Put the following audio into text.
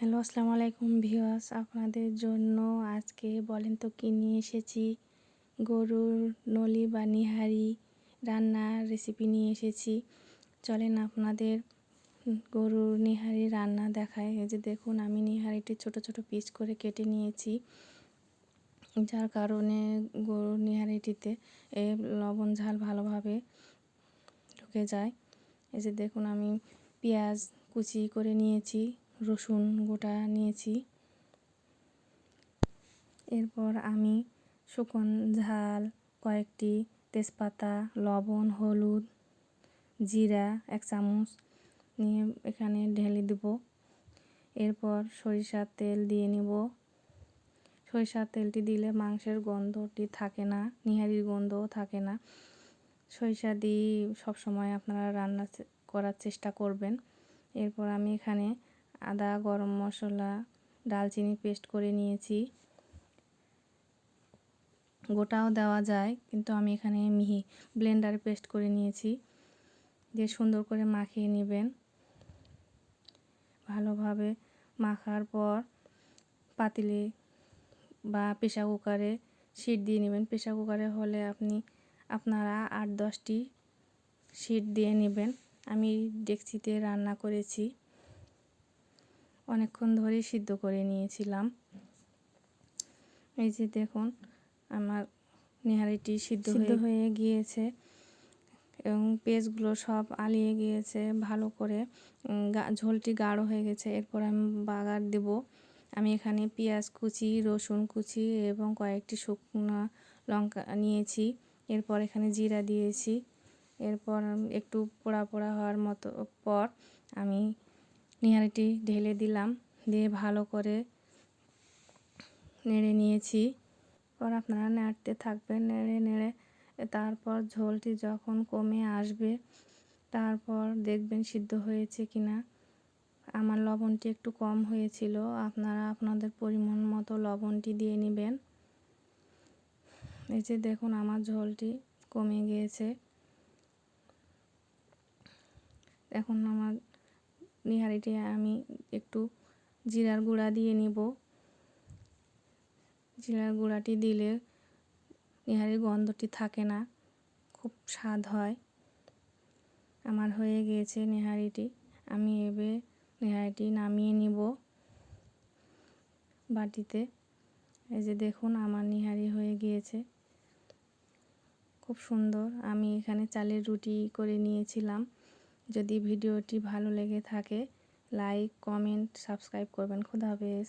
Hello, আসসালামু আলাইকুম viewers. আপনাদের জন্য আজকে বলেন তো কী নিয়ে এসেছি? গরুর নলি বা নিহারি রান্নার রেসিপি নিয়ে এসেছি। চলেন আপনাদের গরুর নিহারি রান্না দেখায় এই যে দেখুন, আমি নিহারিটি ছোট ছোট পিস করে কেটে নিয়েছি। যার কারণে গরুর নিহারিটিতে এ লবণ, ঝাল ভালোভাবে ঢুকে যায়। এই যে দেখুন, আমি পেঁয়াজ কুচি করে নিয়েছি। রসুন গোটা নিয়েছি। এরপর আমি শুকন ঝাল, কয়েকটি তেজপাতা, লবণ, হলুদ, জিরা এক চামচ নিয়ে এখানে ঢেলে দেব। এরপর সরিষার তেল দিয়ে নিব। সরিষার তেলটি দিলে মাংসের গন্ধটি থাকে না, নিহারির গন্ধও থাকে না। সরিষা দিয়ে সবসময় আপনারা রান্না করার চেষ্টা করবেন। এরপর আমি এখানে আদা, গরম মশলা, ডালচিনি পেস্ট করে নিয়েছি। গোটাও দেওয়া যায়, কিন্তু আমি এখানে মিহি ব্লেন্ডারে পেস্ট করে নিয়েছি। দিয়ে সুন্দর করে মাখিয়ে নেবেন। ভালোভাবে মাখার পর পাতিলে বা প্রেশার কুকারে সিট দিয়ে নেবেন। প্রেশার কুকারে হলে আপনি, আপনারা আট দশটি সিট দিয়ে নেবেন। আমি ডেকচিতে রান্না করেছি। অনেকক্ষণ ধরে সিদ্ধ করে নিয়েছিলাম। এই যে দেখুন আমার নিহারিটি সিদ্ধ হয়ে গিয়েছে এবং পেঁয়াজগুলো সব আলিয়ে গিয়েছে ভালো করে। ঝোলটি গাঢ় হয়ে গেছে। এরপর আমি বাগার দেব। আমি এখানে পেঁয়াজ কুচি রসুন কুচি এবং কয়েকটি শুকনো লঙ্কা নিয়েছি। এরপর এখানে জিরা দিয়েছি। এরপর একটু পোড়া পোড়া হওয়ার মতো পর আমি নিহারিটি ঢেলে দিলাম, দিয়ে ভালো করে নেড়ে নিয়েছি। পর আপনারা নাড়তে থাকবেন, নেড়ে নেড়ে তারপর ঝোলটি যখন কমে আসবে, তারপর দেখবেন সিদ্ধ হয়েছে কি না আমার লবণটি একটু কম হয়েছিল, আপনারা আপনাদের পরিমাণ মতো লবণটি দিয়ে নেবেন। এই যে দেখুন আমার ঝোলটি কমে গিয়েছে। এখন আমার নিহারিটি, আমি একটু জিরার গুঁড়া দিয়ে নিব। জিরার গুঁড়াটি দিলে নিহারির গন্ধটি থাকে না, খুব স্বাদ হয়। আমার হয়ে গিয়েছে নেহারিটি, আমি এবে নেহারিটি নামিয়ে নিব বাটিতে। এই যে দেখুন, আমার নিহারি হয়ে গিয়েছে। খুব সুন্দর, আমি এখানে চালের রুটি করে নিয়েছিলাম। যদি ভিডিওটি ভালো লেগে থাকে লাইক কমেন্ট সাবস্ক্রাইব করবেন। খুদা হাফেজ।